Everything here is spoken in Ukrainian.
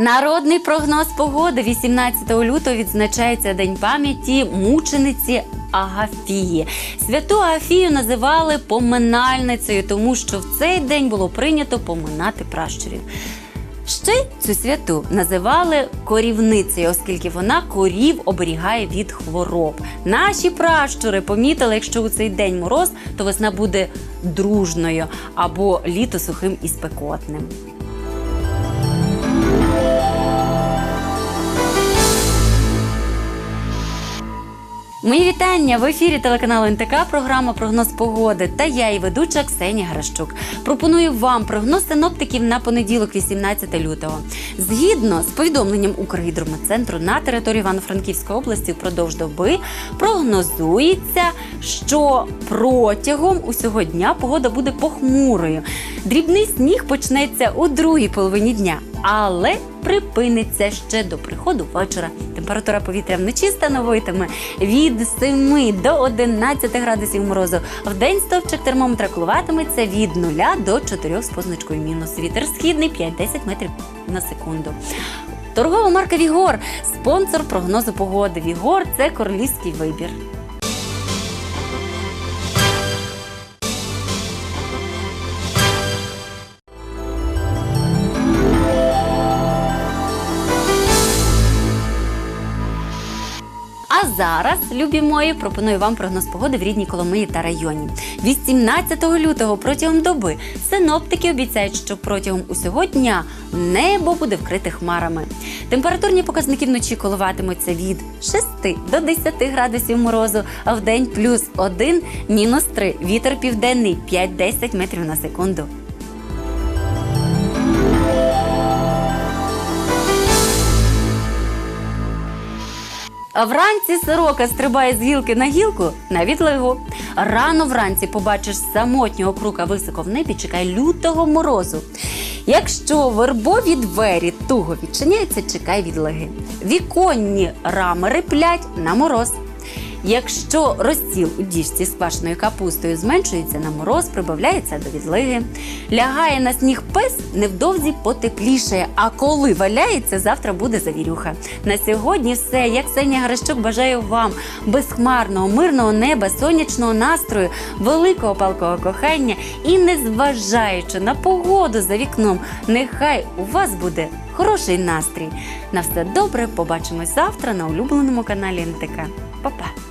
Народний прогноз погоди 18 лютого відзначається День пам'яті мучениці Агафії. Святу Агафію називали поминальницею, тому що в цей день було прийнято поминати пращурів. Ще цю святу називали корівницею, оскільки вона корів оберігає від хвороб. Наші пращури помітили, якщо у цей день мороз, то весна буде дружною або літо сухим і спекотним. Мої вітання в ефірі телеканалу НТК. Програма Прогноз погоди та я і ведуча Ксенія Гращук. Пропоную вам прогноз синоптиків на понеділок, 18 лютого. Згідно з повідомленням Укргідрометцентру на території Івано-Франківської області впродовж доби прогнозується, що протягом усього дня погода буде похмурою.Дрібний сніг почнеться у другій половині дня, але припиниться ще до приходу вечора. Температура повітря вночі становитиме від 7 до 11 градусів морозу. В день стовпчик термометра коливатиметься від 0 до 4 з позначкою мінус. Вітер східний 5-10 метрів на секунду. Торгова марка Вігор спонсор прогнозу погоди. Вігор це королівський вибір. А зараз, любі мої, пропоную вам прогноз погоди в рідній Коломиї та районі. 18 лютого протягом доби синоптики обіцяють, що протягом усього дня небо буде вкрите хмарами. Температурні показники вночі коливатимуться від 6 до 10 градусів морозу, а в день плюс 1, мінус 3. Вітер південний 5-10 метрів на секунду. Вранці сорока стрибає з гілки на гілку на відлигу. Рано вранці побачиш самотнього крука високо в небі, чекай лютого морозу. Якщо вербові двері туго відчиняються, чекай відлеги. Віконні рами риплять на мороз. Якщо розстіл у діжці з квашеною капустою зменшується на мороз, прибавляється до відлиги. Лягає на сніг пес, невдовзі потеплішає. А коли валяється, завтра буде завірюха. На сьогодні все. Я Ксенія Грищук бажаю вам безхмарного, мирного неба, сонячного настрою, великого палкого кохання і, незважаючи на погоду за вікном, нехай у вас буде хороший настрій. На все добре, побачимось завтра на улюбленому каналі НТК. Па-па!